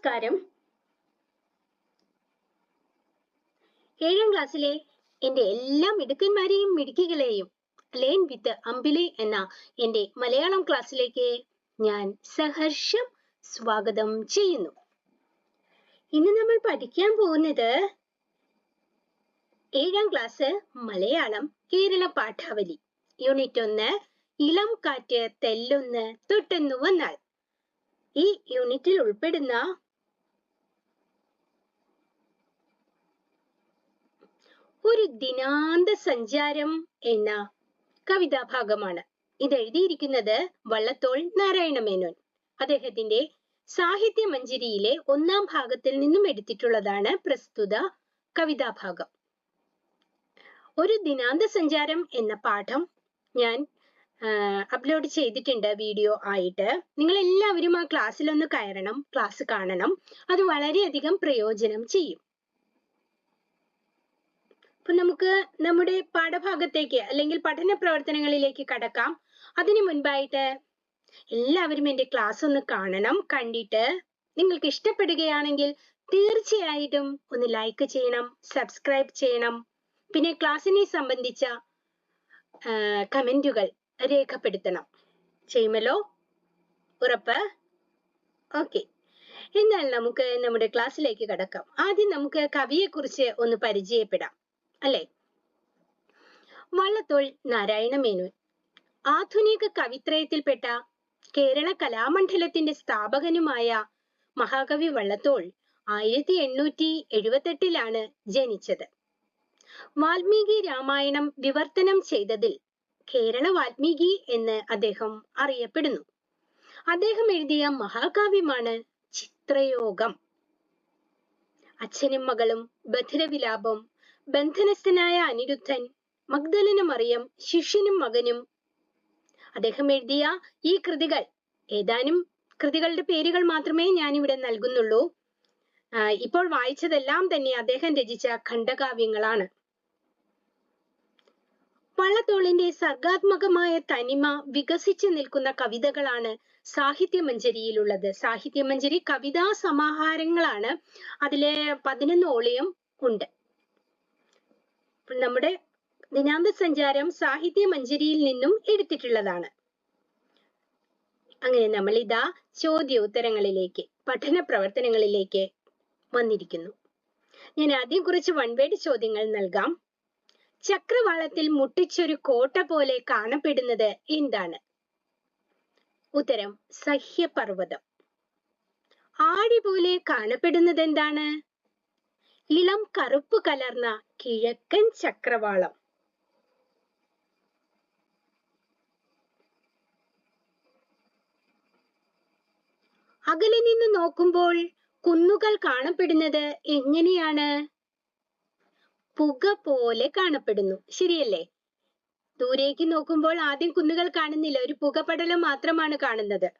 നമസ്കാരം. ഏഴാം ക്ലാസ്സിലെ എന്റെ എല്ലാ മിടുക്കന്മാരെയും മിടുക്കികളെയും ലേൺ വിത്ത് അമ്പിളി എന്ന എന്റെ മലയാളം ക്ലാസ്സിലേക്ക് ഞാൻ സഹർഷം സ്വാഗതം ചെയ്യുന്നു. ഇന്ന് നമ്മൾ പഠിക്കാൻ പോകുന്നത് ഏഴാം ക്ലാസ് മലയാളം കേരള പാഠാവലി. യൂണിറ്റ് ഒന്ന് ഇളം കാറ്റ് തെല്ലൊന്ന് തൊട്ടെന്നു വന്നാൽ. ഈ യൂണിറ്റിൽ ഉൾപ്പെടുന്ന ഒരു ദിനാന്ത സഞ്ചാരം എന്ന കവിതാഭാഗമാണ്. ഇത് എഴുതിയിരിക്കുന്നത് വള്ളത്തോൾ നാരായണ മേനോൻ. അദ്ദേഹത്തിന്റെ സാഹിത്യ മഞ്ജരിയിലെ ഒന്നാം ഭാഗത്തിൽ നിന്നും എടുത്തിട്ടുള്ളതാണ് പ്രസ്തുത കവിതാഭാഗം. ഒരു ദിനാന്ത സഞ്ചാരം എന്ന പാഠം ഞാൻ അപ്ലോഡ് ചെയ്തിട്ടുണ്ട് വീഡിയോ ആയിട്ട്. നിങ്ങൾ എല്ലാവരും ആ ക്ലാസ്സിൽ ഒന്ന് കയറണം ക്ലാസ് കാണണം. അത് വളരെയധികം പ്രയോജനം ചെയ്യും. അപ്പൊ നമുക്ക് നമ്മുടെ പാഠഭാഗത്തേക്ക് അല്ലെങ്കിൽ പഠന പ്രവർത്തനങ്ങളിലേക്ക് കടക്കാം. അതിനു മുൻപായിട്ട് എല്ലാവരും എന്റെ ക്ലാസ് ഒന്ന് കാണണം. കണ്ടിട്ട് നിങ്ങൾക്ക് ഇഷ്ടപ്പെടുകയാണെങ്കിൽ തീർച്ചയായിട്ടും ഒന്ന് ലൈക്ക് ചെയ്യണം സബ്സ്ക്രൈബ് ചെയ്യണം. പിന്നെ ക്ലാസ്സിനെ സംബന്ധിച്ച കമന്റുകൾ രേഖപ്പെടുത്തണം. ചെയ്യുമല്ലോ? ഉറപ്പ്? ഓക്കെ എന്നാൽ നമുക്ക് നമ്മുടെ ക്ലാസ്സിലേക്ക് കടക്കാം. ആദ്യം നമുക്ക് കവിയെ കുറിച്ച് ഒന്ന് പരിചയപ്പെടാം. അല്ലെ? വള്ളത്തോൾ നാരായണ മേനോൻ. ആധുനിക കവിത്രയത്തിൽപ്പെട്ട കേരള കലാമണ്ഡലത്തിന്റെ സ്ഥാപകനുമായ മഹാകവി വള്ളത്തോൾ ആയിരത്തി എണ്ണൂറ്റി എഴുപത്തെട്ടിലാണ് ജനിച്ചത്. വാൽമീകി രാമായണം വിവർത്തനം ചെയ്തതിൽ കേരള വാൽമീകി എന്ന് അദ്ദേഹം അറിയപ്പെടുന്നു. അദ്ദേഹം എഴുതിയ മഹാകാവ്യമാണ് ചിത്രയോഗം. അച്ഛനും മകളും ബധിരവിലാപം ബന്ധനസ്ഥനായ അനിരുദ്ധൻ മഗ്ദലന മറിയം ശിഷ്യനും മകനും. അദ്ദേഹം എഴുതിയ ഈ കൃതികൾ ഏതാനും കൃതികളുടെ പേരുകൾ മാത്രമേ ഞാൻ ഇവിടെ നൽകുന്നുള്ളൂ ഇപ്പോൾ വായിച്ചതെല്ലാം തന്നെ അദ്ദേഹം രചിച്ച ഖണ്ഡകാവ്യങ്ങളാണ്. വള്ളത്തോളിന്റെ സർഗാത്മകമായ തനിമ വികസിച്ചു നിൽക്കുന്ന കവിതകളാണ് സാഹിത്യമഞ്ജരിയിലുള്ളത് സാഹിത്യമഞ്ജരി കവിതാ സമാഹാരങ്ങളാണ് അതിലെ പതിനൊന്നോളിയം ഉണ്ട്. നമ്മുടെ ദിനാന്ത സഞ്ചാരം സാഹിത്യ സാഹിത്യമഞ്ജരിയിൽ നിന്നും എടുത്തിട്ടുള്ളതാണ്. അങ്ങനെ നമ്മൾ ഇതാ ചോദ്യോത്തരങ്ങളിലേക്ക് പഠന പ്രവർത്തനങ്ങളിലേക്ക് വന്നിരിക്കുന്നു. ഞാൻ ആദ്യം കുറച്ച് വൺവേഡ് ചോദ്യങ്ങൾ നൽകാം. ചക്രവാളത്തിൽ മുട്ടിച്ചൊരു കോട്ട പോലെ കാണപ്പെടുന്നത് എന്താണ്? ഉത്തരം സഹ്യപർവതം. ആടി പോലെ കാണപ്പെടുന്നത് എന്താണ്? ഇളം കറുപ്പ് കലർന്ന കിഴക്കൻ ചക്രവാളം. അകലെ നിന്ന് നോക്കുമ്പോൾ കുന്നുകൾ കാണപ്പെടുന്നത് എങ്ങനെയാണ്? പുക പോലെ കാണപ്പെടുന്നു. ശരിയല്ലേ? ദൂരേക്ക് നോക്കുമ്പോൾ ആദ്യം കുന്നുകൾ കാണുന്നില്ല. ഒരു പുകപടലം മാത്രമാണ് കാണുന്നത്.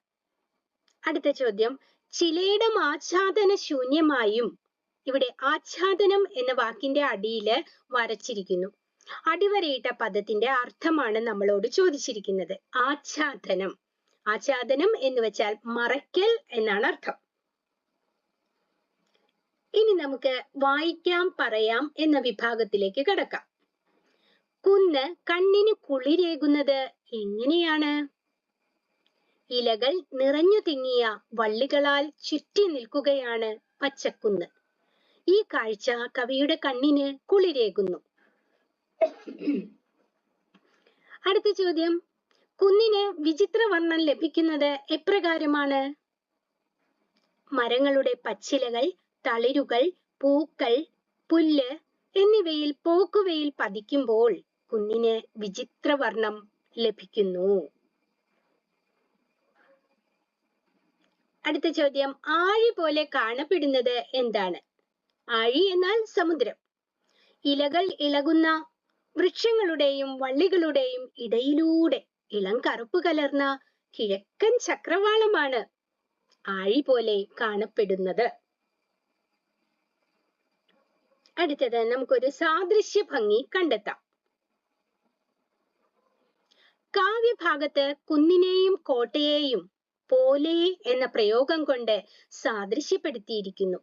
അടുത്ത ചോദ്യം. ചിലയിടം ആച്ഛാദന ശൂന്യമായും ഇവിടെ ആച്ഛാദനം എന്ന വാക്കിന്റെ അടിയിൽ വരച്ചിരിക്കുന്നു. അടിവരയിട്ട പദത്തിന്റെ അർത്ഥമാണ് നമ്മളോട് ചോദിച്ചിരിക്കുന്നത്. ആച്ഛാദനം. ആച്ഛാദനം എന്ന് വെച്ചാൽ മറയ്ക്കൽ എന്നാണ് അർത്ഥം. ഇനി നമുക്ക് വായിക്കാം പറയാം എന്ന വിഭാഗത്തിലേക്ക് കടക്കാം. കുന്ന് കണ്ണിന് കുളിരേകുന്നത് എങ്ങനെയാണ്? ഇലകൾ നിറഞ്ഞു തിങ്ങിയ വള്ളികളാൽ ചുറ്റി നിൽക്കുകയാണ് പച്ചക്കുന്ന്. ഈ കാഴ്ച കവിയുടെ കണ്ണിന് കുളിരേകുന്നു. അടുത്ത ചോദ്യം. കുന്നിന് വിചിത്ര വർണം ലഭിക്കുന്നത് എപ്രകാരമാണ്? മരങ്ങളുടെ പച്ചിലകൾ തളിരുകൾ പൂക്കൾ പുല്ല് എന്നിവയിൽ പോക്കുവയിൽ പതിക്കുമ്പോൾ കുന്നിന് വിചിത്ര വർണം ലഭിക്കുന്നു. അടുത്ത ചോദ്യം. ആഴി പോലെ കാണപ്പെടുന്നത് എന്താണ്? ആഴി എന്നാൽ സമുദ്രം. ഇലകൾ ഇളകുന്ന വൃക്ഷങ്ങളുടെയും വള്ളികളുടെയും ഇടയിലൂടെ ഇളം കറുപ്പ് കലർന്ന കിഴക്കൻ ചക്രവാളമാണ് ആഴി പോലെ കാണപ്പെടുന്നത്. അടുത്തത് നമുക്കൊരു സാദൃശ്യ ഭംഗി കണ്ടെത്താം. കാവ്യഭാഗത്ത് കുന്നിനെയും കോട്ടയെയും പോലെ എന്ന പ്രയോഗം കൊണ്ട് സാദൃശ്യപ്പെടുത്തിയിരിക്കുന്നു.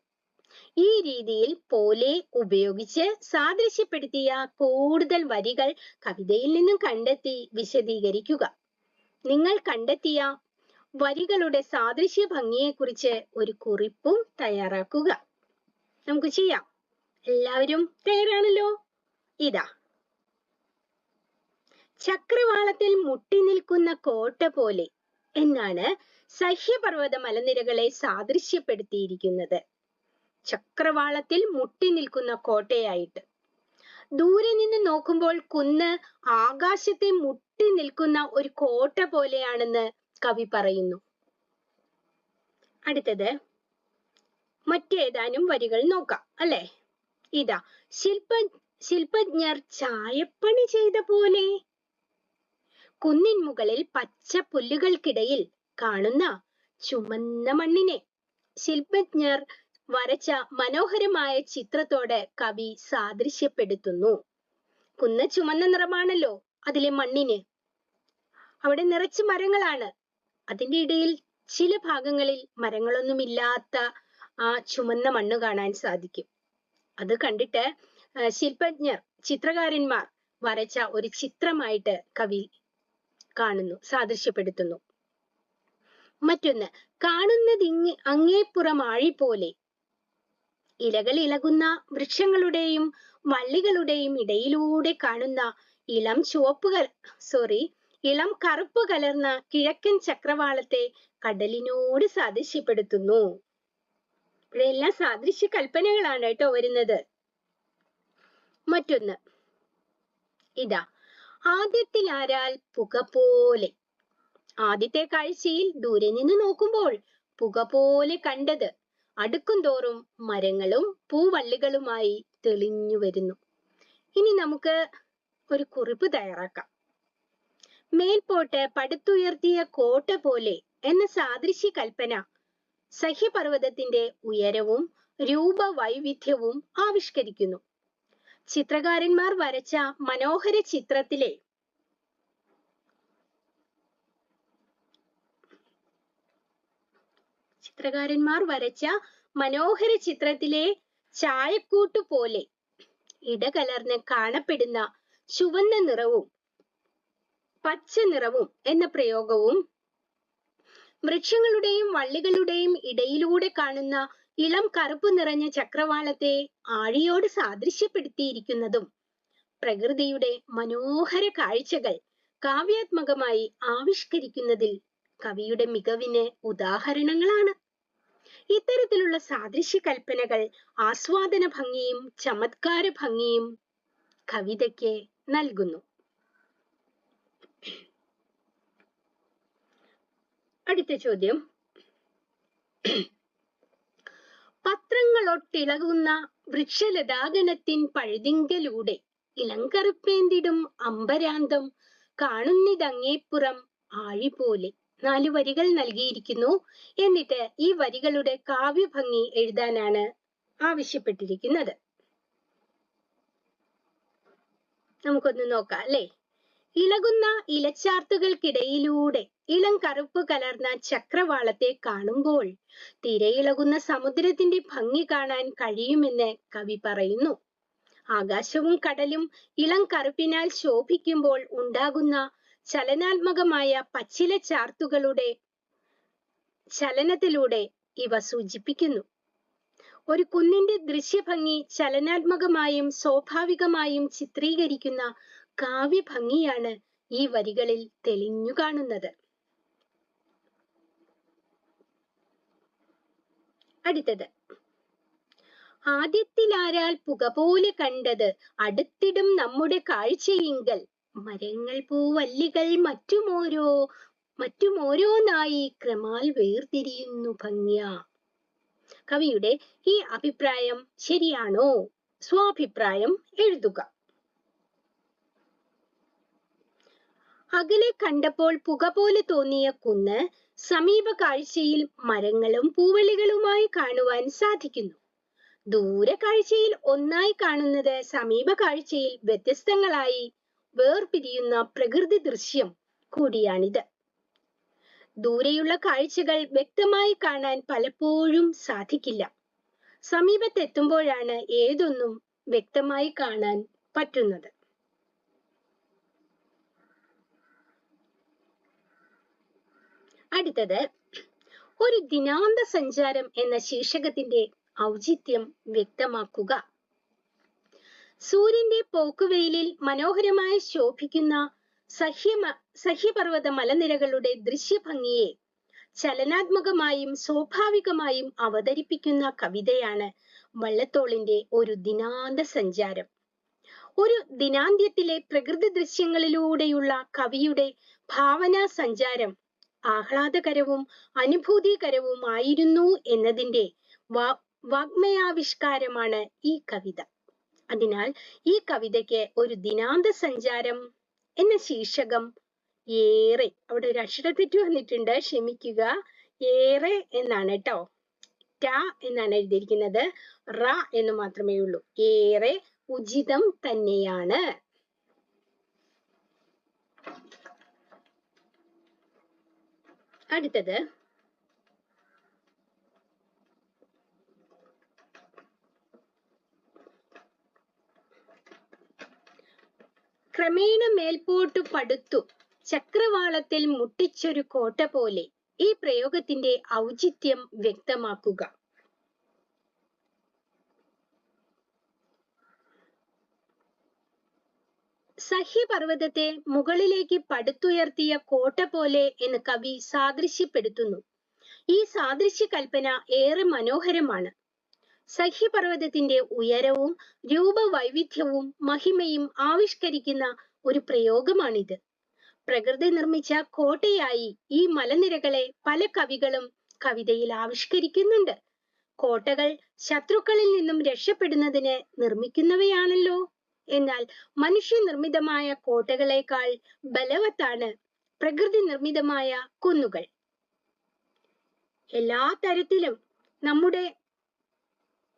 ഈ രീതിയിൽ പോലെ ഉപയോഗിച്ച് സാദൃശ്യപ്പെടുത്തിയ കൂടുതൽ വരികൾ കവിതയിൽ നിന്നും കണ്ടെത്തി വിശദീകരിക്കുക. നിങ്ങൾ കണ്ടെത്തിയ വരികളുടെ സാദൃശ്യ ഭംഗിയെക്കുറിച്ച് ഒരു കുറിപ്പും തയ്യാറാക്കുക. നമുക്ക് ചെയ്യാം. എല്ലാവരും തയ്യാറാണല്ലോ? ഇതാ. ചക്രവാളത്തിൽ മുട്ടി നിൽക്കുന്ന കോട്ട പോലെ എന്നാണ് സഹ്യപർവത മലനിരകളെ സാദൃശ്യപ്പെടുത്തിയിരിക്കുന്നത്. ചക്രവാളത്തിൽ മുട്ടി നിൽക്കുന്ന കോട്ടയായിട്ട്. ദൂരെ നിന്ന് നോക്കുമ്പോൾ കുന്ന് ആകാശത്തെ മുട്ടി നിൽക്കുന്ന ഒരു കോട്ട പോലെയാണെന്ന് കവി പറയുന്നു. അടുത്തത് മറ്റേതാനും വരികൾ നോക്കാം അല്ലെ? ഇതാ ശില്പ ശില്പജ്ഞർ ചായപ്പണി ചെയ്ത പോലെ. കുന്നിൻ മുകളിൽ പച്ച പുല്ലുകൾക്കിടയിൽ കാണുന്ന ചുമന്ന മണ്ണിനെ ശില്പജ്ഞർ വരച്ച മനോഹരമായ ചിത്രത്തോട് കവി സാദൃശ്യപ്പെടുത്തുന്നു. കുന്ന ചുമന്ന നിറമാണല്ലോ അതിലെ മണ്ണിന്. അവിടെ നിറച്ച് മരങ്ങളാണ്. അതിന്റെ ഇടയിൽ ചില ഭാഗങ്ങളിൽ മരങ്ങളൊന്നുമില്ലാത്ത ആ ചുമന്ന മണ്ണ് കാണാൻ സാധിക്കും. അത് കണ്ടിട്ട് ശില്പജ്ഞർ ചിത്രകാരന്മാർ വരച്ച ഒരു ചിത്രമായിട്ട് കവി കാണുന്നു സാദൃശ്യപ്പെടുത്തുന്നു. മറ്റൊന്ന് കാണുന്നതിങ്ങ അങ്ങേപ്പുറം ആഴി പോലെ ഇലകൾ ഇളകുന്ന വൃക്ഷങ്ങളുടെയും വള്ളികളുടെയും ഇടയിലൂടെ കാണുന്ന ഇളം ചുവപ്പ് സോറി ഇളം കറുപ്പ് കലർന്ന കിഴക്കൻ ചക്രവാളത്തെ കടലിനോട് സാദൃശ്യപ്പെടുത്തുന്നു. ഇവിടെയെല്ലാം സാദൃശ്യ കൽപ്പനകളാണ് കേട്ടോ വരുന്നത്. മറ്റൊന്ന് ഇതാ ആദ്യത്തിൽ ആരാൽ പുക പോലെ. ആദ്യത്തെ കാഴ്ചയിൽ ദൂരെ നിന്ന് നോക്കുമ്പോൾ പുക പോലെ കണ്ടത് അടുക്കും തോറും മരങ്ങളും പൂവള്ളികളുമായി തെളിഞ്ഞു വരുന്നു. ഇനി നമുക്ക് ഒരു കുറിപ്പ് തയ്യാറാക്കാം. മേൽപോട്ട് പടുത്തുയർത്തിയ കോട്ട പോലെ എന്ന സാദൃശ്യ കൽപ്പന സഹ്യപർവതത്തിന്റെ ഉയരവും രൂപവൈവിധ്യവും ആവിഷ്കരിക്കുന്നു. ചിത്രകാരന്മാർ വരച്ച മനോഹര ചിത്രത്തിലെ ചിത്രകാരന്മാർ വരച്ച മനോഹര ചിത്രത്തിലെ ചായക്കൂട്ടു പോലെ ഇടകലർന്ന് കാണപ്പെടുന്ന ചുവന്ന നിറവും പച്ച നിറവും എന്ന പ്രയോഗവും വൃക്ഷങ്ങളുടെയും വള്ളികളുടെയും ഇടയിലൂടെ കാണുന്ന ഇളം കറുപ്പ് നിറഞ്ഞ ചക്രവാളത്തെ ആഴിയോട് സാദൃശ്യപ്പെടുത്തിയിരിക്കുന്നതും പ്രകൃതിയുടെ മനോഹര കാഴ്ചകൾ കാവ്യാത്മകമായി ആവിഷ്കരിക്കുന്നതിൽ കവിയുടെ മികവിന് ഉദാഹരണങ്ങളാണ്. ഇത്തരത്തിലുള്ള സാദൃശ്യ കൽപ്പനകൾ ആസ്വാദന ഭംഗിയും ചമത്കാര ഭംഗിയും കവിതയ്ക്ക് നൽകുന്നു. അടുത്ത ചോദ്യം. പത്രങ്ങളൊട്ടിളകുന്ന വൃക്ഷലതാഗണത്തിൻ പഴുതിങ്കലൂടെ ഇളങ്കറുപ്പേന്തിടും അമ്പരാന്തം കാണുന്നിതങ്ങേപ്പുറം ആഴി പോലെ നാല് വരികൾ നൽകിയിരിക്കുന്നു. എന്നിട്ട് ഈ വരികളുടെ കാവ്യഭംഗി എഴുതാനാണ് ആവശ്യപ്പെട്ടിരിക്കുന്നത്. നമുക്കൊന്ന് നോക്കാം അല്ലേ? ഇളകുന്ന ഇലച്ചാർത്തുകൾക്കിടയിലൂടെ ഇളം കറുപ്പ് കലർന്ന ചക്രവാളത്തെ കാണുമ്പോൾ തിരയിളകുന്ന സമുദ്രത്തിന്റെ ഭംഗി കാണാൻ കഴിയുമെന്ന് കവി പറയുന്നു. ആകാശവും കടലും ഇളം കറുപ്പിനാൽ ശോഭിക്കുമ്പോൾ ഉണ്ടാകുന്ന ചലനാത്മകമായ പച്ചില ചാർത്തുകളുടെ ചലനത്തിലൂടെ ഇവ സൂചിപ്പിക്കുന്നു. ഒരു കുന്നിന്റെ ദൃശ്യഭംഗി ചലനാത്മകമായും സ്വാഭാവികമായും ചിത്രീകരിക്കുന്ന കാവ്യഭംഗിയാണ് ഈ വരികളിൽ തെളിഞ്ഞു കാണുന്നത്. അടുത്തത്. ആദ്യത്തിലാരാൽ പുക പോലെ കണ്ടത് അടുത്തിടും നമ്മുടെ കാഴ്ചയിങ്കൽ. മരങ്ങൾ പൂവല്ലികൾ മറ്റുമോരോ മറ്റുമോരോന്നായി ക്രമാൽ വേർതിരിയുന്നു ഭംഗ്യ. കവിയുടെ ഈ അഭിപ്രായം ശരിയാണോ? സ്വാഭിപ്രായം എഴുതുക. അകലെ കണ്ടപ്പോൾ പുക പോലെ തോന്നിയ കുന്ന് സമീപ കാഴ്ചയിൽ മരങ്ങളും പൂവളികളുമായി കാണുവാൻ സാധിക്കുന്നു. ദൂര കാഴ്ചയിൽ ഒന്നായി കാണുന്നത് സമീപ കാഴ്ചയിൽ വ്യത്യസ്തങ്ങളായി വേർപിരിയുന്ന പ്രകൃതി ദൃശ്യം കൂടിയാണിത്. ദൂരെയുള്ള കാഴ്ചകൾ വ്യക്തമായി കാണാൻ പലപ്പോഴും സാധിക്കില്ല. സമീപത്തെത്തുമ്പോഴാണ് ഏതൊന്നും വ്യക്തമായി കാണാൻ പറ്റുന്നത്. അടുത്തത് ഒരു ദിനാന്ത സഞ്ചാരം എന്ന ശീർഷകത്തിന്റെ ഔചിത്യം വ്യക്തമാക്കുക. സൂര്യന്റെ പോക്കുവെയിലിൽ മനോഹരമായി ശോഭിക്കുന്ന സഹ്യമ സഹ്യപർവത മലനിരകളുടെ ദൃശ്യഭംഗിയെ ചലനാത്മകമായും സ്വാഭാവികമായും അവതരിപ്പിക്കുന്ന കവിതയാണ് വള്ളത്തോളിന്റെ ഒരു ദിനാന്ത സഞ്ചാരം. ഒരു ദിനാന്ത്യത്തിലെ പ്രകൃതി ദൃശ്യങ്ങളിലൂടെയുള്ള കവിയുടെ ഭാവനാ സഞ്ചാരം ആഹ്ലാദകരവും അനുഭൂതികരവുമായിരുന്നു എന്നതിന്റെ വാ വാഗ്മയാവിഷ്കാരമാണ് ഈ കവിത. അതിനാൽ ഈ കവിതയ്ക്ക് ഒരു ദിനാന്ത സഞ്ചാരം എന്ന ശീർഷകം ഏറെ അവിടെ ഒരു അക്ഷരത്തെറ്റ് വന്നിട്ടുണ്ട് ക്ഷമിക്കുക ഏറെ എന്നാണ് കേട്ടോ. ട എന്നാണ് എഴുതിയിരിക്കുന്നത്. റ എന്ന് മാത്രമേ ഉള്ളൂ. ഏറെ ഉചിതം തന്നെയാണ്. അടുത്തത്. ക്രമേണ മേൽപോട്ടു പടുത്തു. ചക്രവാളത്തിൽ മുട്ടിച്ചൊരു കോട്ട പോലെ ഈ പ്രയോഗത്തിന്റെ ഔചിത്യം വ്യക്തമാക്കുക. സഹ്യപർവതത്തെ മുകളിലേക്ക് പടുത്തുയർത്തിയ കോട്ട പോലെ എന്ന് കവി സാദൃശ്യപ്പെടുത്തുന്നു. ഈ സാദൃശ്യ കൽപ്പന ഏറെ മനോഹരമാണ്. സഹ്യപർവതത്തിന്റെ ഉയരവും രൂപവൈവിധ്യവും മഹിമയും ആവിഷ്കരിക്കുന്ന ഒരു പ്രയോഗമാണിത്. പ്രകൃതി നിർമ്മിച്ച കോട്ടയായി ഈ മലനിരകളെ പല കവികളും കവിതയിൽ ആവിഷ്കരിക്കുന്നുണ്ട്. കോട്ടകൾ ശത്രുക്കളിൽ നിന്നും രക്ഷപ്പെടുന്നതിന് നിർമ്മിക്കുന്നവയാണല്ലോ. എന്നാൽ മനുഷ്യ നിർമ്മിതമായ കോട്ടകളെക്കാൾ ബലവത്താണ് പ്രകൃതി നിർമ്മിതമായ കുന്നുകൾ. എല്ലാ തരത്തിലും നമ്മുടെ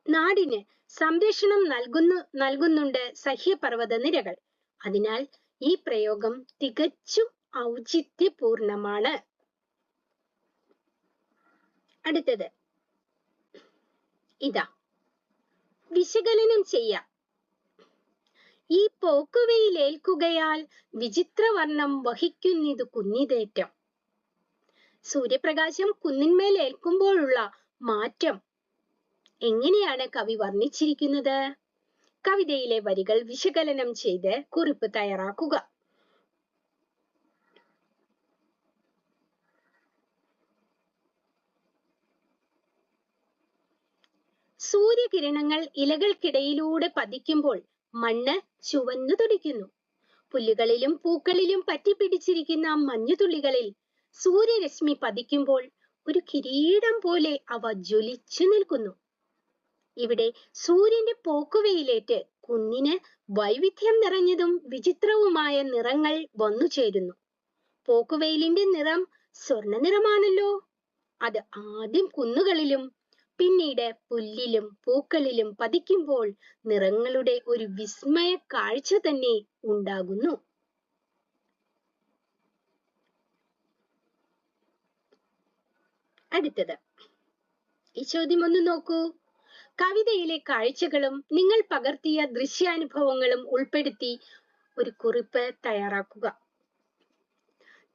നാടിന് സംരക്ഷണം നൽകുന്നു നൽകുന്നുണ്ട് സഹ്യപർവത നിരകൾ അതിനാൽ ഈ പ്രയോഗം തികച്ചും ഔചിത്യപൂർണമാണ്. അടുത്തത്. ഇതാ. വിശകലനം ചെയ്യാം. ഈ പോക്കുവയിലേൽക്കുകയാൽ വിചിത്രവർണം വഹിക്കുന്നിതു കുന്നിതേറ്റം. സൂര്യപ്രകാശം കുന്നിന്മേൽ ഏൽക്കുമ്പോഴുള്ള മാറ്റം എങ്ങനെയാണ് കവി വർണിച്ചിരിക്കുന്നത്? കവിതയിലെ വരികൾ വിശകലനം ചെയ്ത് കുറിപ്പ് തയ്യാറാക്കുക. സൂര്യകിരണങ്ങൾ ഇലകൾക്കിടയിലൂടെ പതിക്കുമ്പോൾ മണ്ണ് ചുവന്നു തുടിക്കുന്നു. പുല്ലുകളിലും പൂക്കളിലും പറ്റിപ്പിടിച്ചിരിക്കുന്ന മഞ്ഞുതുള്ളികളിൽ സൂര്യരശ്മി പതിക്കുമ്പോൾ ഒരു കിരീടം പോലെ അവ ജ്വലിച്ചു നിൽക്കുന്നു. ഇവിടെ സൂര്യന്റെ പോക്കുവെയിലേറ്റ് കുന്നിന് വൈവിധ്യം നിറഞ്ഞതും വിചിത്രവുമായ നിറങ്ങൾ വന്നു ചേരുന്നു. പോക്കുവെയിലിന്റെ നിറം സ്വർണ നിറമാണല്ലോ. അത് ആദ്യം കുന്നുകളിലും പിന്നീട് പുല്ലിലും പൂക്കളിലും പതിക്കുമ്പോൾ നിറങ്ങളുടെ ഒരു വിസ്മയ കാഴ്ച തന്നെ ഉണ്ടാകുന്നു. അടുത്തത്. ഈ ചോദ്യം ഒന്ന് നോക്കൂ. കവിതയിലെ കാഴ്ചകളും നിങ്ങൾ പകർത്തിയ ദൃശ്യാനുഭവങ്ങളും ഉൾപ്പെടുത്തി ഒരു കുറിപ്പ് തയ്യാറാക്കുക.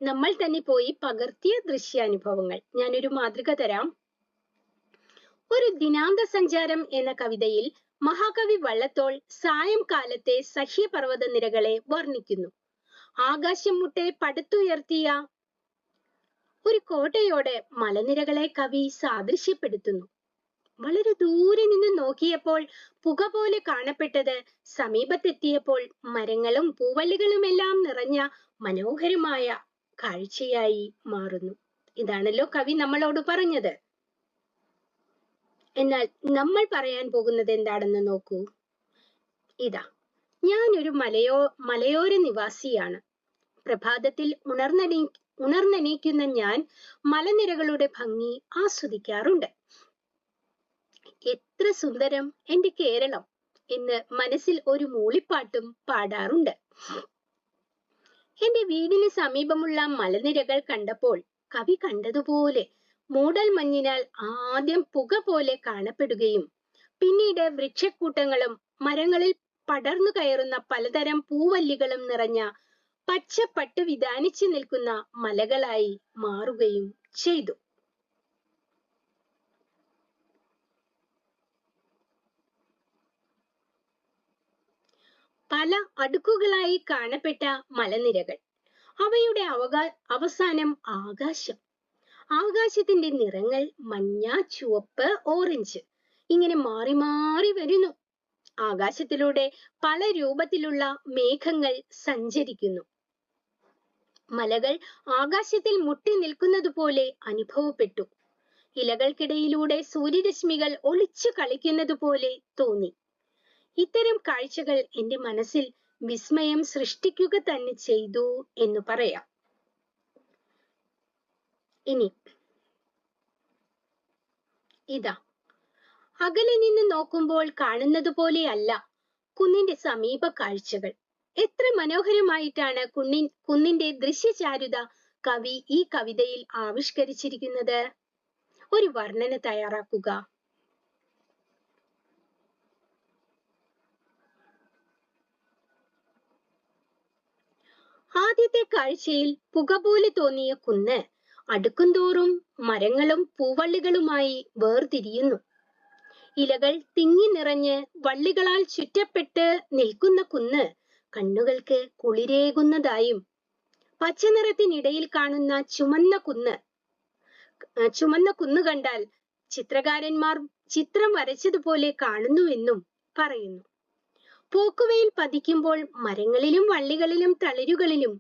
നമ്മൾ തന്നെ പോയി പകർത്തിയ ദൃശ്യാനുഭവങ്ങൾ. ഞാനൊരു മാതൃക തരാം. ഒരു ദിനാന്ത സഞ്ചാരം എന്ന കവിതയിൽ മഹാകവി വള്ളത്തോൾ സായം കാലത്തെ സഹ്യപർവത നിരകളെ വർണിക്കുന്നു. ആകാശം മുട്ടെ പടുത്തുയർത്തിയ ഒരു കോട്ടയോടെ മലനിരകളെ കവി സാദൃശ്യപ്പെടുത്തുന്നു. വളരെ ദൂരെ നിന്ന് നോക്കിയപ്പോൾ പുക പോലെ കാണപ്പെട്ടത്. സമീപത്തെത്തിയപ്പോൾ മരങ്ങളും പൂവല്ലികളുമെല്ലാം നിറഞ്ഞ മനോഹരമായ കാഴ്ചയായി മാറുന്നു. ഇതാണല്ലോ കവി നമ്മളോട് പറഞ്ഞത്. എന്നാൽ നമ്മൾ പറയാൻ പോകുന്നത് എന്താണെന്ന് നോക്കൂ. ഇതാ ഞാനൊരു മലയോ മലയോര നിവാസിയാണ്. പ്രഭാതത്തിൽ ഉണർന്നെണീ ഉണർന്നെണീക്കുന്ന ഞാൻ മലനിരകളുടെ ഭംഗി ആസ്വദിക്കാറുണ്ട്. എത്ര സുന്ദരം എന്റെ കേരളം എന്ന് മനസ്സിൽ ഒരു മൂളിപ്പാട്ടും പാടാറുണ്ട്. എന്റെ വീടിന് സമീപമുള്ള മലനിരകൾ കണ്ടപ്പോൾ കവി കണ്ടതുപോലെ മൂടൽ മഞ്ഞിനാൽ ആദ്യം പുക പോലെ കാണപ്പെടുകയും പിന്നീട് വൃക്ഷക്കൂട്ടങ്ങളും മരങ്ങളിൽ പടർന്നു കയറുന്ന പലതരം പൂവല്ലികളും നിറഞ്ഞ പച്ചപ്പട്ട് വിധാനിച്ചു നിൽക്കുന്ന മലകളായി മാറുകയും ചെയ്തു. പല അടുക്കുകളായി കാണപ്പെട്ട മലനിരകൾ. അവയുടെ അവകാ അവസാനം ആകാശം. ആകാശത്തിന്റെ നിറങ്ങൾ മഞ്ഞ ചുവപ്പ് ഓറഞ്ച്. ഇങ്ങനെ മാറി മാറി വരുന്നു. ആകാശത്തിലൂടെ പല രൂപത്തിലുള്ള മേഘങ്ങൾ സഞ്ചരിക്കുന്നു. മലകൾ ആകാശത്തിൽ മുട്ടി നിൽക്കുന്നത് പോലെ അനുഭവപ്പെട്ടു. ഇലകൾക്കിടയിലൂടെ സൂര്യരശ്മികൾ ഒളിച്ചു കളിക്കുന്നത് പോലെ തോന്നി. ഇത്തരം കാഴ്ചകൾ എന്റെ മനസ്സിൽ വിസ്മയം സൃഷ്ടിക്കുക തന്നെ ചെയ്തു എന്ന് പറയാം. ഇനി ഇതാ. അകലെ നിന്ന് നോക്കുമ്പോൾ കാണുന്നത് പോലെയല്ല കുന്നിന്റെ സമീപ കാഴ്ചകൾ. എത്ര മനോഹരമായിട്ടാണ് കുന്നിൻ കുന്നിന്റെ ദൃശ്യചാരുത കവി ഈ കവിതയിൽ ആവിഷ്കരിച്ചിരിക്കുന്നത്. ഒരു വർണന തയ്യാറാക്കുക. ആദ്യത്തെ കാഴ്ചയിൽ പുക പോലെ തോന്നിയ കുന്ന് അടുക്കുംതോറും മരങ്ങളും പൂവള്ളികളുമായി വേർതിരിയുന്നു. ഇലകൾ തിങ്ങി നിറഞ്ഞ് വള്ളികളാൽ ചുറ്റപ്പെട്ട് നിൽക്കുന്ന കുന്ന് കണ്ണുകൾക്ക് കുളിരേകുന്നതായും പച്ചനിറത്തിനിടയിൽ കാണുന്ന ചുമന്ന കുന്ന് ചുമന്ന കുന്ന് കണ്ടാൽ ചിത്രകാരന്മാർ ചിത്രം വരച്ചതുപോലെ കാണുന്നുവെന്നും പറയുന്നു. പോക്കുവയിൽ പതിക്കുമ്പോൾ മരങ്ങളിലും വള്ളികളിലും തളിരുകളിലും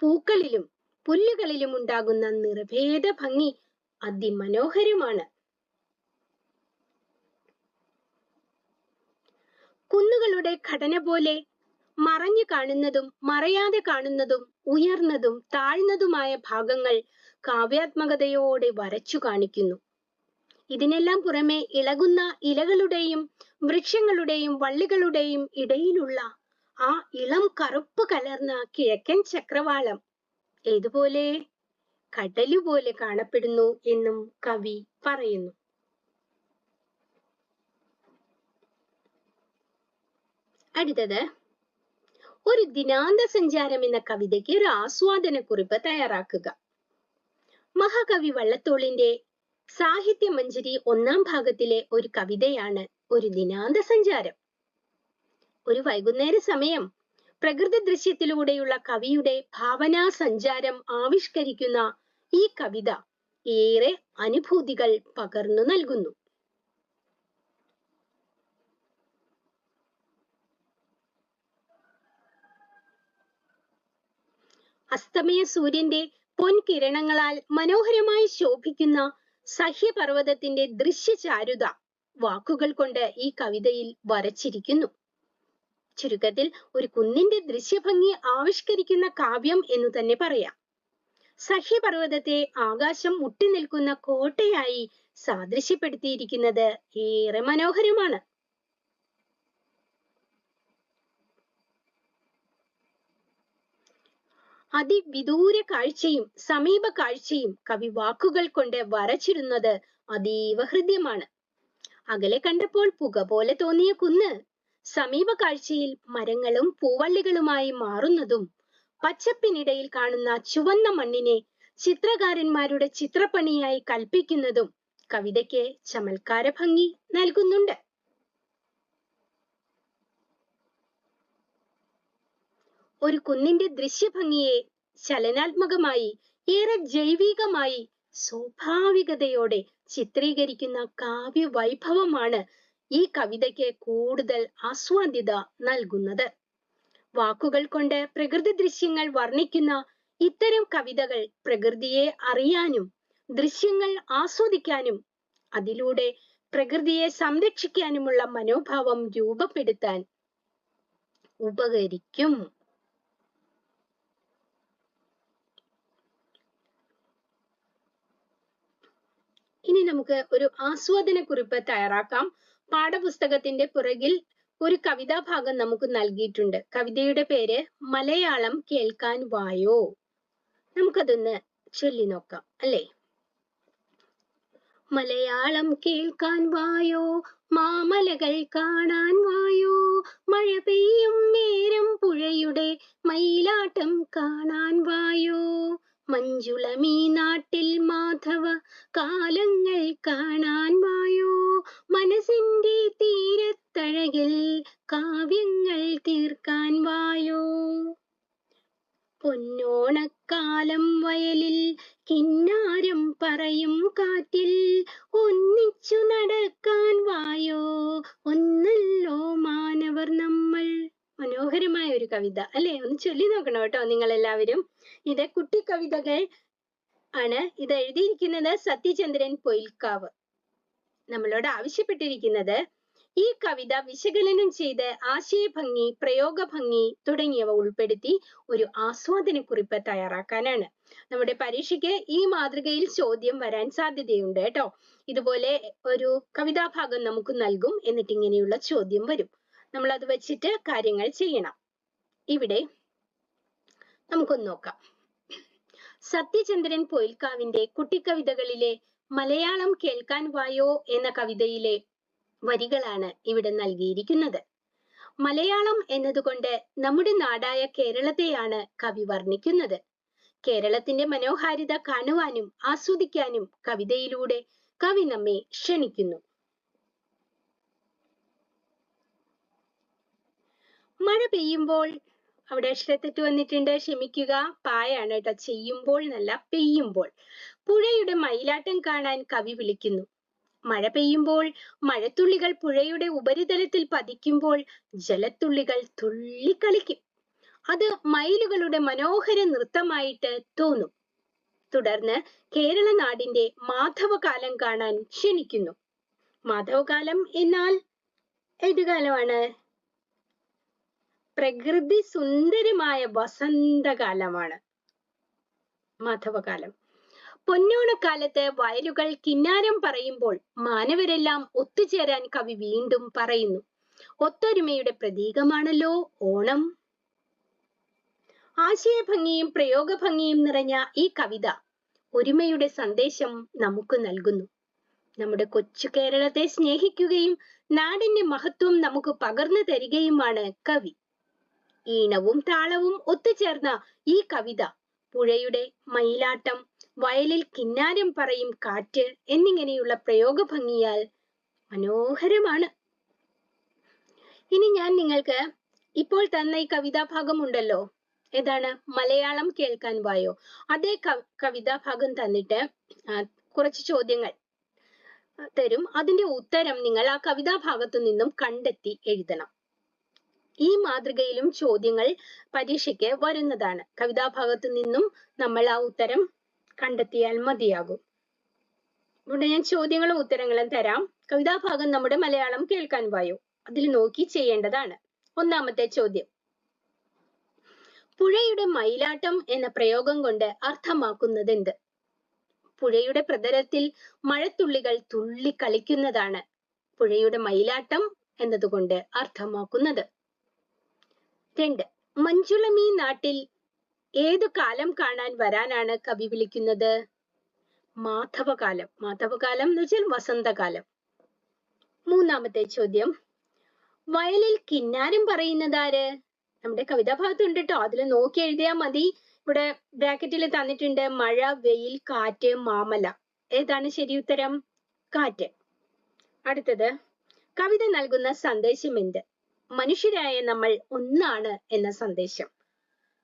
പൂക്കളിലും പുല്ലുകളിലും ഉണ്ടാകുന്ന നിറഭേദ ഭംഗി അതിമനോഹരമാണ്. കുന്നുകളുടെ ഘടന പോലെ മറഞ്ഞു കാണുന്നതും മറയാതെ കാണുന്നതും ഉയർന്നതും താഴ്ന്നതുമായ ഭാഗങ്ങൾ കാവ്യാത്മകതയോടെ വരച്ചു കാണിക്കുന്നു. ഇതിനെല്ലാം പുറമെ ഇളകുന്ന ഇലകളുടെയും വൃക്ഷങ്ങളുടെയും വള്ളികളുടെയും ഇടയിലുള്ള ആ ഇളം കറുപ്പ് കലർന്ന കിഴക്കൻ ചക്രവാളം ഏതുപോലെ കടലുപോലെ കാണപ്പെടുന്നു എന്നും കവി പറയുന്നു. അടുത്തത് ഒരു ദിനാന്ത സഞ്ചാരം എന്ന കവിതയ്ക്ക് ഒരു ആസ്വാദന കുറിപ്പ് തയ്യാറാക്കുക. മഹാകവി വള്ളത്തോളിന്റെ സാഹിത്യ മഞ്ജരി ഒന്നാം ഭാഗത്തിലെ ഒരു കവിതയാണ് ഒരു ദിനാന്ത സഞ്ചാരം ഒരു വൈകുന്നേര സമയം പ്രകൃതി ദൃശ്യത്തിലൂടെയുള്ള കവിയുടെ ഭാവനാ സഞ്ചാരം ആവിഷ്കരിക്കുന്ന ഈ കവിത ഏറെ അനുഭൂതികൾ പകർന്നു നൽകുന്നു. അസ്തമയ സൂര്യന്റെ പൊൻകിരണങ്ങളാൽ മനോഹരമായി ശോഭിക്കുന്ന സഹ്യപർവതത്തിന്റെ ദൃശ്യചാരുത വാക്കുകൾ കൊണ്ട് ഈ കവിതയിൽ വരച്ചിരിക്കുന്നു. ചുരുക്കത്തിൽ ഒരു കുന്നിന്റെ ദൃശ്യഭംഗി ആവിഷ്കരിക്കുന്ന കാവ്യം എന്ന് തന്നെ പറയാം. സഹ്യപർവതത്തെ ആകാശം മുട്ടി നിൽക്കുന്ന കോട്ടയായി സാദൃശ്യപ്പെടുത്തിയിരിക്കുന്നത് ഏറെ മനോഹരമാണ്. അതിവിദൂര കാഴ്ചയും സമീപ കാഴ്ചയും കവി വാക്കുകൾ കൊണ്ട് വരച്ചിരുന്നത് അതീവ ഹൃദ്യമാണ്. അകലെ കണ്ടപ്പോൾ പുക പോലെ തോന്നിയ കുന്ന് സമീപ കാഴ്ചയിൽ മരങ്ങളും പൂവള്ളികളുമായി മാറുന്നതും പച്ചപ്പിനിടയിൽ കാണുന്ന ചുവന്ന മണ്ണിനെ ചിത്രകാരന്മാരുടെ ചിത്രപ്പണിയായി കൽപ്പിക്കുന്നതും കവിതയ്ക്ക് ചമൽക്കാര ഭംഗി നൽകുന്നുണ്ട്. ഒരു കുന്നിന്റെ ദൃശ്യഭംഗിയെ ചലനാത്മകമായി ഏറെ ജൈവികമായി സ്വാഭാവികതയോടെ ചിത്രീകരിക്കുന്ന കാവ്യ വൈഭവമാണ് ഈ കവിതയ്ക്ക് കൂടുതൽ ആസ്വാദ്യത നൽകുന്നത്. വാക്കുകൾ കൊണ്ട് പ്രകൃതി ദൃശ്യങ്ങൾ വർണിക്കുന്ന ഇത്തരം കവിതകൾ പ്രകൃതിയെ അറിയാനും ദൃശ്യങ്ങൾ ആസ്വദിക്കാനും അതിലൂടെ പ്രകൃതിയെ സംരക്ഷിക്കാനുമുള്ള മനോഭാവം രൂപപ്പെടുത്താൻ ഉപകരിക്കും. ഇനി നമുക്ക് ഒരു ആസ്വാദന കുറിപ്പ് തയ്യാറാക്കാം. പാഠപുസ്തകത്തിന്റെ പുറകിൽ ഒരു കവിതാ ഭാഗം നമുക്ക് നൽകിയിട്ടുണ്ട്. കവിതയുടെ പേര് മലയാളം കേൾക്കാൻ വായോ? നമുക്കതൊന്ന് ചൊല്ലി നോക്കാം അല്ലേ? മലയാളം കേൾക്കാൻ വായോ? മാമലകൾ കാണാൻ വായോ? മഴ പെയ്യും നേരം പുഴയുടെ മയിലാട്ടം കാണാൻ വായോ? മഞ്ജുളമീ നാട്ടിൽ മാധവ കാലങ്ങൾ കാണാൻ വായോ? മനസ്സിന്റെ തീരത്തഴകിൽ കാവ്യങ്ങൾ തീർക്കാൻ വായോ? പൊന്നോണക്കാലം വയലിൽ കിന്നാരം പറയും കാറ്റിൽ ഒന്നിച്ചു നടക്കാൻ വായോ? ഒന്നല്ലോ മാനവർ നമ്മൾ. മനോഹരമായ ഒരു കവിത. അല്ലേ? ഒന്ന് ചൊല്ലി നോക്കണം കേട്ടോ നിങ്ങൾ എല്ലാവരും ഇത് കുട്ടി കവിതകൾ ആണ്. ഇത് എഴുതിയിരിക്കുന്നത് സത്യചന്ദ്രൻ പൊയിൽക്കാവ്. നമ്മളോട് ആവശ്യപ്പെട്ടിരിക്കുന്നത് ഈ കവിത വിശകലനം ചെയ്ത് ആശയഭംഗി പ്രയോഗഭംഗി തുടങ്ങിയവ ഉൾപ്പെടുത്തി ഒരു ആസ്വാദന കുറിപ്പ് തയ്യാറാക്കാനാണ്. നമ്മുടെ പരീക്ഷയ്ക്ക് ഈ മാതൃകയിൽ ചോദ്യം വരാൻ സാധ്യതയുണ്ട് കേട്ടോ. ഇതുപോലെ ഒരു കവിതാഭാഗം നമുക്ക് നൽകും. എന്നിട്ട് ഇങ്ങനെയുള്ള ചോദ്യം വരും. നമ്മൾ അത് വെച്ചിട്ട് കാര്യങ്ങൾ ചെയ്യണം. ഇവിടെ നമുക്കൊന്ന് നോക്കാം. സത്യചന്ദ്രൻ പൊയിൽക്കാവിന്റെ കുട്ടിക്കവിതകളിലെ മലയാളം കേൾക്കാൻ വായോ എന്ന കവിതയിലെ വരികളാണ് ഇവിടെ നൽകിയിരിക്കുന്നത്. മലയാളം എന്നതുകൊണ്ട് നമ്മുടെ നാടായ കേരളത്തെയാണ് കവി വർണിക്കുന്നത്. കേരളത്തിന്റെ മനോഹാരിത കാണുവാനും ആസ്വദിക്കാനും കവിതയിലൂടെ കവി നമ്മെ ക്ഷണിക്കുന്നു. മഴ പെയ്യുമ്പോൾ അവിടെ അക്ഷരത്തെറ്റ് വന്നിട്ടുണ്ട്. ക്ഷമിക്കുക. പായാണ് കേട്ടോ. ചെയ്യുമ്പോൾ എന്നല്ല പെയ്യുമ്പോൾ. പുഴയുടെ മയിലാട്ടം കാണാൻ കവി വിളിക്കുന്നു. മഴ പെയ്യുമ്പോൾ മഴത്തുള്ളികൾ പുഴയുടെ ഉപരിതലത്തിൽ പതിക്കുമ്പോൾ ജലത്തുള്ളികൾ തുള്ളിക്കളിക്കും. അത് മയിലുകളുടെ മനോഹര നൃത്തമായിട്ട് തോന്നും. തുടർന്ന് കേരള നാടിന്റെ മാധവകാലം കാണാൻ ക്ഷണിക്കുന്നു. മാധവകാലം എന്നാൽ ഏത് കാലമാണ്? പ്രകൃതി സുന്ദരമായ വസന്തകാലമാണ്. മാധവകാലം. പൊന്നോണക്കാലത്ത് വയലുകൾ കിന്നാരം പറയുമ്പോൾ മാനവരെല്ലാം ഒത്തുചേരാൻ കവി വീണ്ടും പറയുന്നു. ഒത്തൊരുമയുടെ പ്രതീകമാണല്ലോ ഓണം. ആശയഭംഗിയും പ്രയോഗഭംഗിയും നിറഞ്ഞ ഈ കവിത ഒരുമയുടെ സന്ദേശം നമുക്ക് നൽകുന്നു. നമ്മുടെ കൊച്ചു കേരളത്തെ സ്നേഹിക്കുകയും നാടിന്റെ മഹത്വം നമുക്ക് പകർന്നു തരികയുമാണ് കവി. ഈണവും താളവും ഒത്തുചേർന്ന ഈ കവിത പുഴയുടെ മയിലാട്ടം വയലിൽ കിന്നാരം പറയും കാറ്റ് എന്നിങ്ങനെയുള്ള പ്രയോഗഭംഗിയാൽ മനോഹരമാണ്. ഇനി ഞാൻ നിങ്ങൾക്ക് ഇപ്പോൾ തന്ന ഈ കവിതാഭാഗം ഉണ്ടല്ലോ ഏതാണ്? മലയാളം കേൾക്കാൻ വായോ. അതേ കവിതാഭാഗം തന്നിട്ട് കുറച്ച് ചോദ്യങ്ങൾ തരും. അതിന്റെ ഉത്തരം നിങ്ങൾ ആ കവിതാഭാഗത്തു നിന്നും കണ്ടെത്തി എഴുതണം. ഈ മാതൃകയിലും ചോദ്യങ്ങൾ പരീക്ഷയ്ക്ക് വരുന്നതാണ്. കവിതാഭാഗത്തു നിന്നും നമ്മൾ ആ ഉത്തരം കണ്ടെത്തിയാൽ മതിയാകും. ഇവിടെ ഞാൻ ചോദ്യങ്ങളും ഉത്തരങ്ങളും തരാം. കവിതാഭാഗം നമ്മുടെ മലയാളം കേൾക്കാൻ വായോ? അതിൽ നോക്കി ചെയ്യേണ്ടതാണ്. ഒന്നാമത്തെ ചോദ്യം. പുഴയുടെ മയിലാട്ടം എന്ന പ്രയോഗം കൊണ്ട് അർത്ഥമാക്കുന്നത് എന്ത് പുഴയുടെ പ്രതലത്തിൽ മഴത്തുള്ളികൾ തുള്ളി കളിക്കുന്നതാണ് പുഴയുടെ മയിലാട്ടം എന്നതുകൊണ്ട് അർത്ഥമാക്കുന്നത്. രണ്ട്. മഞ്ജുളമീ നാട്ടിൽ ഏതു കാലം കാണാൻ വരാനാണ് കവി വിളിക്കുന്നത്? മാധവകാലം. മാധവകാലം എന്ന് വെച്ചാൽ വസന്തകാലം. മൂന്നാമത്തെ ചോദ്യം. വയലിൽ കിന്നാരം പറയുന്നതാര് നമ്മുടെ കവിതാഭാഗത്തുണ്ട് കേട്ടോ അതിൽ നോക്കി എഴുതിയാൽ മതി. ഇവിടെ ബ്രാക്കറ്റിൽ തന്നിട്ടുണ്ട് മഴ വെയിൽ കാറ്റ് മാമല. ഏതാണ് ശരി ഉത്തരം? കാറ്റ്. അടുത്തത്. കവിത നൽകുന്ന സന്ദേശം എന്ത്? മനുഷ്യരായ നമ്മൾ ഒന്നാണ് എന്ന സന്ദേശം.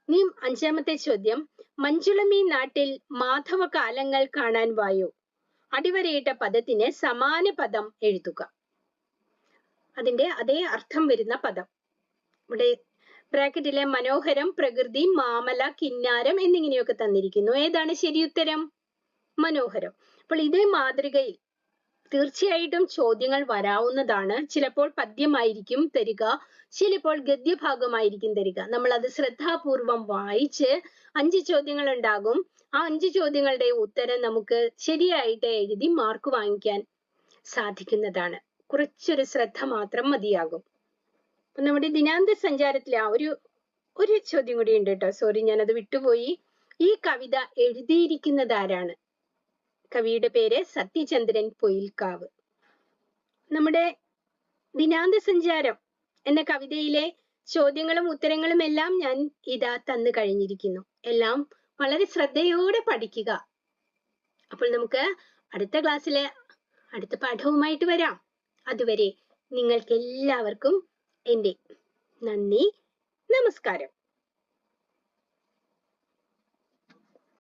ഇനി അഞ്ചാമത്തെ ചോദ്യം. മഞ്ചുളമി നാട്ടിൽ മാധവ കാലങ്ങൾ കാണാൻ വായു? അടിവരയിട്ട പദത്തിന് സമാന പദം എഴുതുക. അതിന്റെ അതേ അർത്ഥം വരുന്ന പദം. ഇവിടെ ബ്രാക്കറ്റിലെ മനോഹരം പ്രകൃതി മാമല കിന്നാരം എന്നിങ്ങനെയൊക്കെ തന്നിരിക്കുന്നു. ഏതാണ് ശരി ഉത്തരം മനോഹരം. അപ്പോൾ ഇതേ മാതൃകയിൽ തീർച്ചയായിട്ടും ചോദ്യങ്ങൾ വരാവുന്നതാണ്. ചിലപ്പോൾ പദ്യമായിരിക്കും തരിക ചിലപ്പോൾ ഗദ്യഭാഗമായിരിക്കും തരിക. നമ്മൾ അത് ശ്രദ്ധാപൂർവം വായിച്ച് അഞ്ച് ചോദ്യങ്ങൾ ഉണ്ടാകും ആ അഞ്ച് ചോദ്യങ്ങളുടെ ഉത്തരം നമുക്ക് ശരിയായിട്ട് എഴുതി മാർക്ക് വാങ്ങിക്കാൻ സാധിക്കുന്നതാണ്. കുറച്ചൊരു ശ്രദ്ധ മാത്രം മതിയാകും. നമ്മുടെ ദിനാന്ത സഞ്ചാരത്തിലെ ആ ഒരു ഒരു ചോദ്യം കൂടി ഉണ്ട് കേട്ടോ. സോറി ഞാനത് വിട്ടുപോയി. ഈ കവിത എഴുതിയിരിക്കുന്നത് ആരാണ്? കവിയുടെ പേര് സത്യചന്ദ്രൻ പൊയിൽക്കാവ്. നമ്മുടെ ദിനാന്ത സഞ്ചാരം എന്ന കവിതയിലെ ചോദ്യങ്ങളും ഉത്തരങ്ങളും എല്ലാം ഞാൻ ഇതാ തന്നു കഴിഞ്ഞിരിക്കുന്നു. എല്ലാം വളരെ ശ്രദ്ധയോടെ പഠിക്കുക. അപ്പോൾ നമുക്ക് അടുത്ത ക്ലാസ്സിലെ അടുത്ത പാഠവുമായിട്ട് വരാം. അതുവരെ നിങ്ങൾക്ക് എല്ലാവർക്കും എന്റെ നന്ദി നമസ്കാരം.